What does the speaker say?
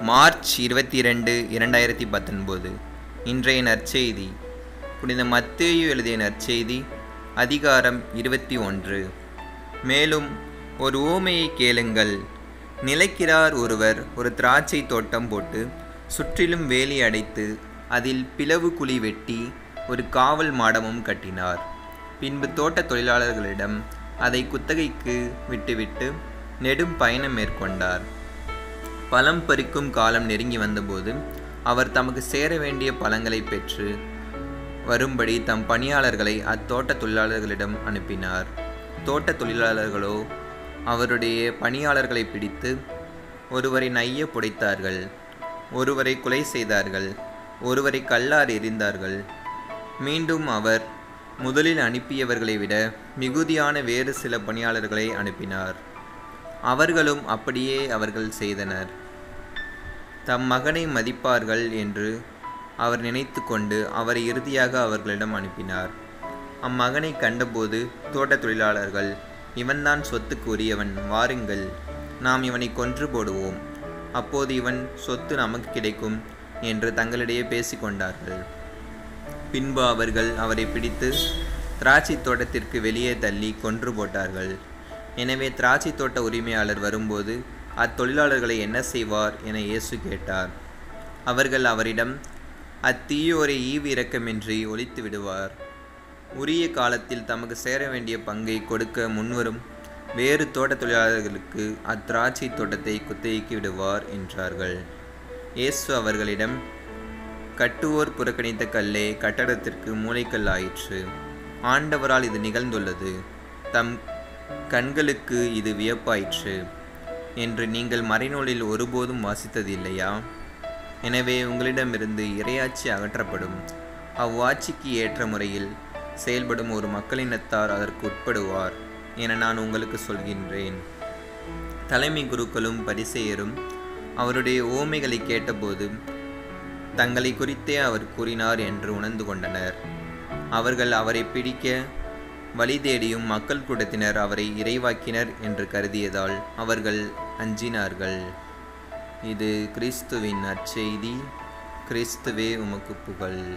March இருபத்தி ரெண்டு இரண்டாயிரத்தி பத்தொன்பது இன்றைய நற்செய்தி. புனித மத்தேயு எழுதிய நற்செய்தி அதிகாரம் இருபத்தி ஒன்று. மேலும் ஒரு ஓமையை கேளுங்கள். நிலைக்கிறார் ஒருவர் ஒரு திராட்சை தோட்டம் போட்டு சுற்றிலும் வேலி அடைத்து அதில் பிளவு குழி வெட்டி ஒரு காவல் மாடமும் கட்டினார். பின்பு தோட்ட தொழிலாளர்களிடம் அதை குத்தகைக்கு விட்டுவிட்டு நெடும் பயணம் மேற்கொண்டார். பழம் பறிக்கும் காலம் நெருங்கி வந்தபோது அவர் தமக்கு சேர வேண்டிய பழங்களை பெற்று வரும்படி தம் பணியாளர்களை அத்தோட்ட தொழிலாளர்களிடம் அனுப்பினார். தோட்ட தொழிலாளர்களோ அவருடைய பணியாளர்களை பிடித்து ஒருவரை நைய புடைத்தார்கள் ஒருவரை கொலை செய்தார்கள் ஒருவரை கல்லார் எறிந்தார்கள். மீண்டும் அவர் முதலில் அனுப்பியவர்களை விட மிகுதியான வேறு சில பணியாளர்களை அனுப்பினார். அவர்களும் அப்படியே அவர்கள் செய்தனர். தம் மகனை மதிப்பார்கள் என்று அவர் நினைத்து கொண்டு அவரை இறுதியாக அவர்களிடம் அனுப்பினார். அம்மகனை கண்டபோது தோட்ட தொழிலாளர்கள் இவன்தான் சொத்துக்கு உரியவன் வாருங்கள் நாம் இவனை கொன்று போடுவோம். அப்போது இவன் சொத்து நமக்கு கிடைக்கும் என்று தங்களிடையே பேசிக்கொண்டார்கள் பின்பு அவர்கள் அவரை பிடித்து திராட்சை தோட்டத்திற்கு வெளியே தள்ளி கொன்று போட்டார்கள். எனவே திராட்சை தோட்ட உரிமையாளர் வரும்போது அத்தொழிலாளர்களை என்ன செய்வார் என இயேசு கேட்டார். அவர்கள் அவரிடம் அத்தீயோரை ஈவு இரக்கமின்றி ஒழித்து விடுவார். உரிய காலத்தில் தமக்கு சேர வேண்டிய பங்கை கொடுக்க முன்வரும் வேறு தோட்ட தொழிலாளர்களுக்கு அத்திராட்சை தோட்டத்தை குத்தகைக்கு விடுவார் என்றார்கள். இயேசு அவர்களிடம் கட்டுவோர் புறக்கணித்த கல்லே கட்டடத்திற்கு மூளைக்கல் ஆயிற்று ஆண்டவரால் இது நிகழ்ந்துள்ளது. தம் கண்களுக்கு இது வியப்பாயிற்று. என்று நீங்கள் மறைநூலில் ஒருபோதும் வாசித்தது இல்லையா எனவே உங்களிடமிருந்து இரையாட்சி அகற்றப்படும். அவ்வாட்சிக்கு ஏற்ற முறையில் செயல்படும் ஒரு மக்களினத்தார் அதற்கு உட்படுவார் என நான் உங்களுக்கு சொல்கின்றேன். தலைமை குருக்களும் பரிசெயரும் அவருடைய ஓமைகளை கேட்டபோது தங்களை குறித்தே அவர் கூறினார் என்று உணர்ந்து கொண்டனர். அவர்கள் அவரை பிடிக்க வழி தேடியும் மக்கள் கூட்டத்தினர் அவரை இறைவாக்கினர் என்று கருதியதால் அவர்கள் அஞ்சினார்கள். இது கிறிஸ்துவின் நற்செய்தி. கிறிஸ்துவே உமக்கு புகழ்.